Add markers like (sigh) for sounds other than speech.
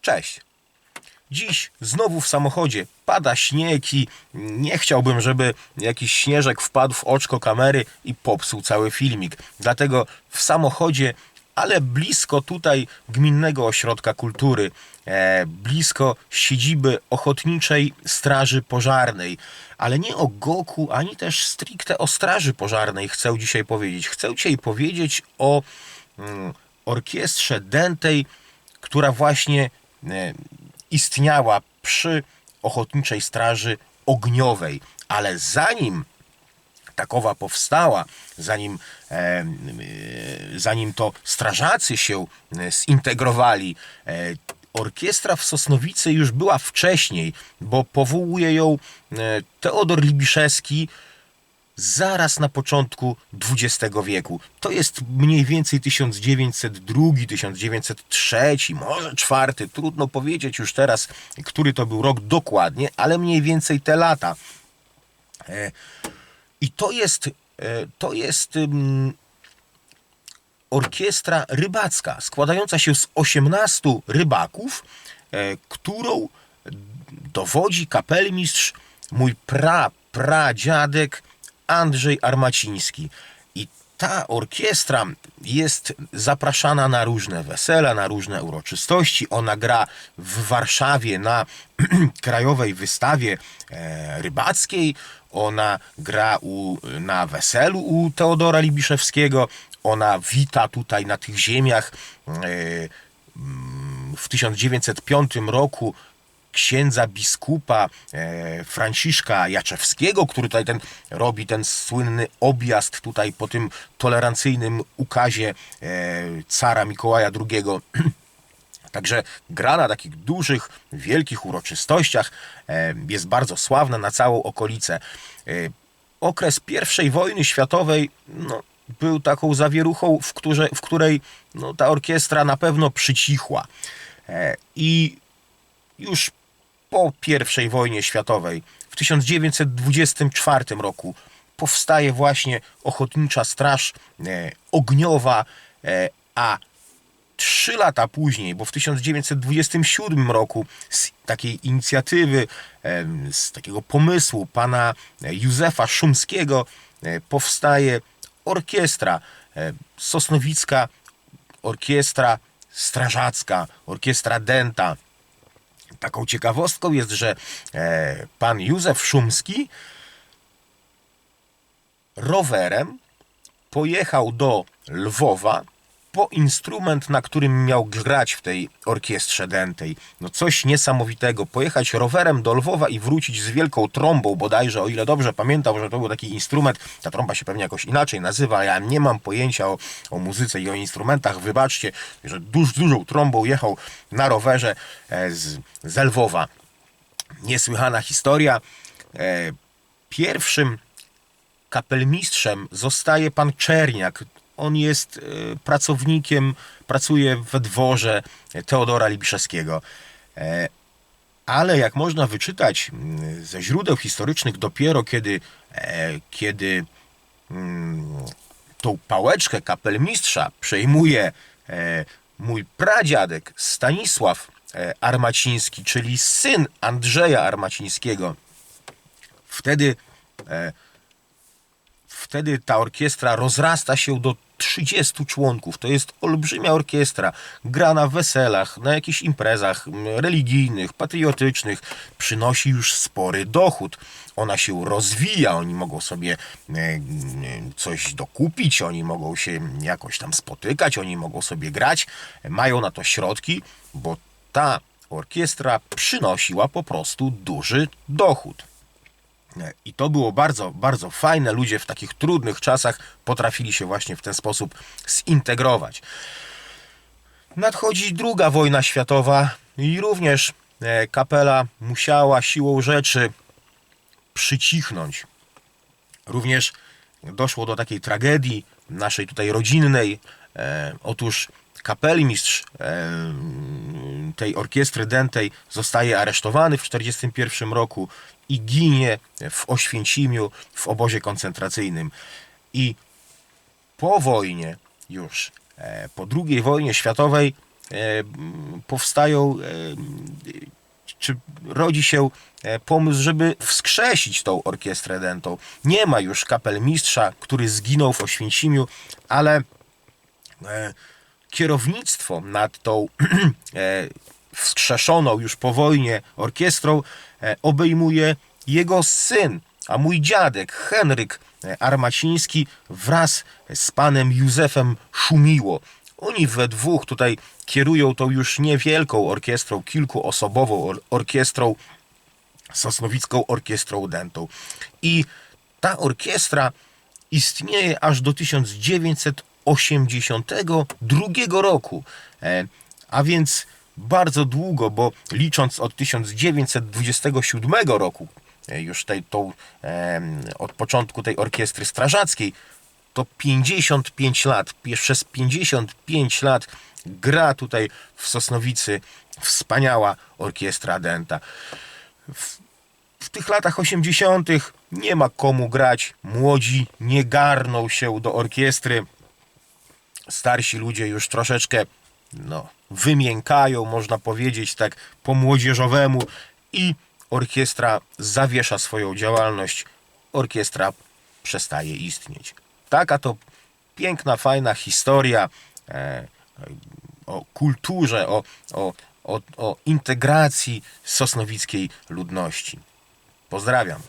Cześć. Dziś znowu w samochodzie pada śnieg i nie chciałbym, żeby jakiś śnieżek wpadł w oczko kamery i popsuł cały filmik. Dlatego w samochodzie, ale blisko tutaj Gminnego Ośrodka Kultury, e, blisko siedziby Ochotniczej Straży Pożarnej. Ale nie o Goku, ani też stricte o Straży Pożarnej chcę dzisiaj powiedzieć. Chcę dzisiaj powiedzieć o mm, orkiestrze dętej, która właśnie istniała przy Ochotniczej Straży Ogniowej. Ale zanim takowa powstała, zanim, e, e, zanim to strażacy się e, zintegrowali, e, orkiestra w Sosnowicy już była wcześniej, bo powołuje ją e, Teodor Libiszewski zaraz na początku XX wieku. To jest mniej więcej 1902, 1903, może czwarty. Trudno powiedzieć już teraz, który to był rok dokładnie, ale mniej więcej te lata. E, I to jest, e, to jest ym, orkiestra rybacka, składająca się z 18 rybaków, e, którą dowodzi kapelmistrz mój pra, pradziadek Andrzej Armaciński. I ta orkiestra jest zapraszana na różne wesela, na różne uroczystości. Ona gra w Warszawie na (clears throat) krajowej wystawie e, rybackiej. Ona gra u, na weselu u Teodora Libiszewskiego. Ona wita tutaj na tych ziemiach e, w 1905 roku księdza biskupa e, Franciszka Jaczewskiego, który tutaj ten robi ten słynny objazd tutaj po tym tolerancyjnym ukazie e, cara Mikołaja II. (clears throat) Także gra na takich dużych, wielkich uroczystościach e, jest bardzo sławna na całą okolicę. Okres I wojny światowej no, był taką zawieruchą, w, której, w której no, ta orkiestra na pewno przycichła. I już po I wojnie światowej, w 1924 roku, powstaje właśnie Ochotnicza Straż e, Ogniowa, e, a trzy lata później, bo w 1927 roku z takiej inicjatywy, e, z takiego pomysłu pana Józefa Szumskiego powstaje orkiestra sosnowicka, orkiestra strażacka, orkiestra dęta. Taką ciekawostką jest, że e, pan Józef Szumski rowerem pojechał do Lwowa po instrument, na którym miał grać w tej orkiestrze dętej. No coś niesamowitego. Pojechać rowerem do Lwowa i wrócić z wielką trąbą bodajże, o ile dobrze pamiętam, że to był taki instrument. Ta trąba się pewnie jakoś inaczej nazywa. Ja nie mam pojęcia o, o muzyce i o instrumentach. Wybaczcie, że duż, dużą trąbą jechał na rowerze e, z, z Lwowa. Niesłychana historia. E, pierwszym kapelmistrzem zostaje pan Czerniak. On jest e, pracownikiem, pracuje we dworze Teodora Libiszewskiego. E, Ale jak można wyczytać mm, ze źródeł historycznych, dopiero kiedy, e, kiedy mm, tą pałeczkę kapelmistrza przejmuje mój pradziadek Stanisław Armaciński, czyli syn Andrzeja Armacińskiego, wtedy wtedy ta orkiestra rozrasta się do 30 członków. To jest olbrzymia orkiestra. Gra na weselach, na jakichś imprezach religijnych, patriotycznych. Przynosi już spory dochód. Ona się rozwija, oni mogą sobie e, coś dokupić, oni mogą się jakoś tam spotykać, oni mogą sobie grać. Mają na to środki, bo ta orkiestra przynosiła po prostu duży dochód. I to było bardzo, bardzo fajne. Ludzie w takich trudnych czasach potrafili się właśnie w ten sposób zintegrować. Nadchodzi druga wojna światowa i również e, kapela musiała siłą rzeczy przycichnąć. Również doszło do takiej tragedii naszej tutaj rodzinnej. E, otóż kapelmistrz e, tej orkiestry dętej zostaje aresztowany w 1941 roku i ginie w Oświęcimiu w obozie koncentracyjnym. I po wojnie już, e, po II wojnie światowej m, powstają, e, czy rodzi się e, pomysł, żeby wskrzesić tą orkiestrę dętą. Nie ma już kapelmistrza, który zginął w Oświęcimiu, ale e, kierownictwo nad tą (clears throat) e, wskrzeszoną już po wojnie orkiestrą e, obejmuje jego syn, a mój dziadek Henryk e, Armaciński wraz z panem Józefem Szumiło. Oni we dwóch tutaj kierują tą już niewielką orkiestrą, kilkuosobową or- orkiestrą, Sosnowicką Orkiestrą Dętą. I ta orkiestra istnieje aż do 1982 roku. E, a więc bardzo długo, bo licząc od 1927 roku, e, już tej, tą, em, od początku tej orkiestry strażackiej, to 55 lat. Przez 55 lat gra tutaj w Sosnowicy wspaniała orkiestra Denta. W tych latach 80. nie ma komu grać. Młodzi nie garną się do orkiestry. Starsi ludzie już troszeczkę no, wymiękają, można powiedzieć tak po młodzieżowemu i orkiestra zawiesza swoją działalność. Orkiestra przestaje istnieć. Taka to piękna, fajna historia e, o kulturze, o, o, o, o integracji sosnowickiej ludności. Pozdrawiam.